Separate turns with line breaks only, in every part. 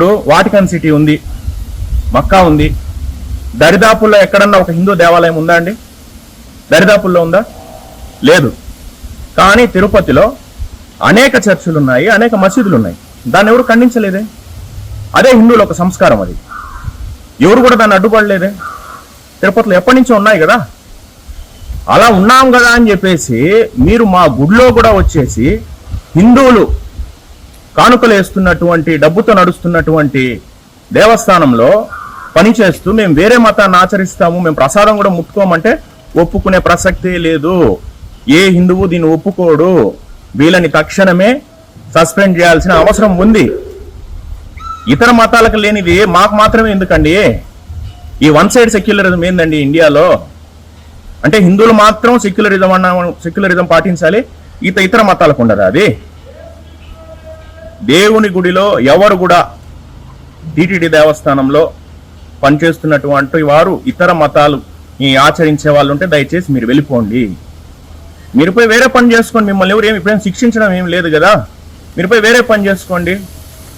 ఇప్పుడు Vatican city ఉంది మక్కా ఉంది. దరిదాపుల్లో ఎక్కడన్నా ఒక హిందూ దేవాలయం ఉందా అండి? దరిదాపుల్లో ఉందా? లేదు. కానీ తిరుపతిలో అనేక చర్చిలు ఉన్నాయి అనేక మసీదులు ఉన్నాయి దాన్ని ఎవరు ఖండించలేదే? అదే హిందువుల ఒక సంస్కారం అది. ఎవరు కూడా దాన్ని అడ్డుపడలేదే? తిరుపతిలో ఎప్పటి నుంచో ఉన్నాయి కదా. అలా ఉన్నాం కదా అని చెప్పేసి మీరు మా గుడిలో కూడా వచ్చేసి హిందువులు కానుకలు వేస్తున్నటువంటి డబ్బుతో నడుస్తున్నటువంటి దేవస్థానంలో పనిచేస్తూ మేము వేరే మతాన్ని ఆచరిస్తాము మేము ప్రసాదం కూడా ముట్టుకోమంటే ఒప్పుకునే ప్రసక్తే లేదు. ఏ హిందువు దీన్ని ఒప్పుకోడు. వీళ్ళని తక్షణమే సస్పెండ్ చేయాల్సిన అవసరం ఉంది. ఇతర మతాలకు లేనిది మాకు మాత్రమే ఎందుకండి? ఈ వన్ సైడ్ సెక్యులరిజం ఏందండి ఇండియాలో? అంటే హిందువులు మాత్రం సెక్యులరిజం అన్న సెక్యులరిజం పాటించాలి ఇత ఇతర మతాలకు ఉండదు అది? దేవుని గుడిలో ఎవరు కూడా టీటీడీ దేవస్థానంలో పనిచేస్తున్నటువంటి వారు ఇతర మతాలు ఆచరించే వాళ్ళు ఉంటే దయచేసి మీరు వెళ్ళిపోండి. మీరు పోయి వేరే పని చేసుకోండి. మిమ్మల్ని ఎవరు ఏమి ఇప్పుడేం శిక్షించడం ఏం లేదు కదా. మీరు పోయి వేరే పని చేసుకోండి.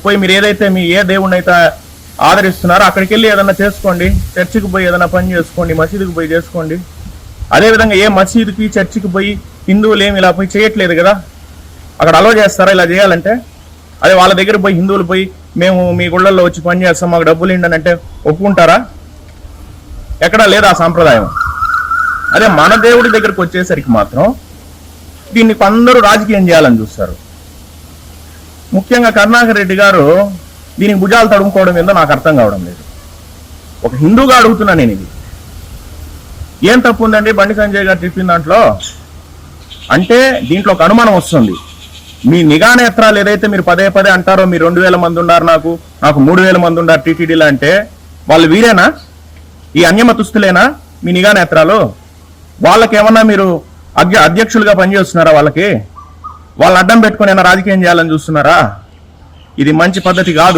పోయి మీరు ఏదైతే మీ ఏ దేవుణ్ణి అయితే ఆదరిస్తున్నారో అక్కడికి వెళ్ళి ఏదైనా చేసుకోండి. చర్చికి పోయి ఏదైనా పని చేసుకోండి. మసీదుకి పోయి చేసుకోండి. అదేవిధంగా ఏ మసీదుకి చర్చికి పోయి హిందువులు ఏమి ఇలా పోయి చేయట్లేదు కదా. అక్కడ అలో చేస్తారా? ఇలా చేయాలంటే అదే వాళ్ళ దగ్గర పోయి హిందువులు పోయి మేము మీ గుళ్ళల్లో వచ్చి పని చేస్తాం మాకు డబ్బులు ఇండని అంటే ఒప్పుకుంటారా? ఎక్కడా లేదా ఆ సాంప్రదాయం? అదే మన దేవుడి దగ్గరకు వచ్చేసరికి మాత్రం దీన్ని అందరూ రాజకీయం చేయాలని చూస్తారు. ముఖ్యంగా కరుణాకర్ రెడ్డి గారు దీనికి భుజాలు తడుముకోవడం ఏందో నాకు అర్థం కావడం లేదు. ఒక హిందూగా అడుగుతున్నా నేను ఇది. ఏం తప్పు ఉందండి? బండి సంజయ్ గారు చెప్పిన దాంట్లో? అంటే దీంట్లో ఒక అనుమానం వస్తుంది. మీ నిఘా నేత్రాలు ఏదైతే మీరు పదే పదే అంటారో మీరు రెండు వేల మంది ఉన్నారు నాకు నాకు మూడు వేల మంది ఉన్నారు టీటీడీలో అంటే వాళ్ళు వీరేనా? ఈ అన్యమతుస్తులేనా మీ నిఘా నేత్రాలు? వాళ్ళకి ఏమన్నా మీరు అధ్య అధ్యక్షులుగా పనిచేస్తున్నారా వాళ్ళకి? వాళ్ళని అడ్డం పెట్టుకుని ఏమైనా రాజకీయం చేయాలని చూస్తున్నారా? ఇది మంచి పద్ధతి కాదు.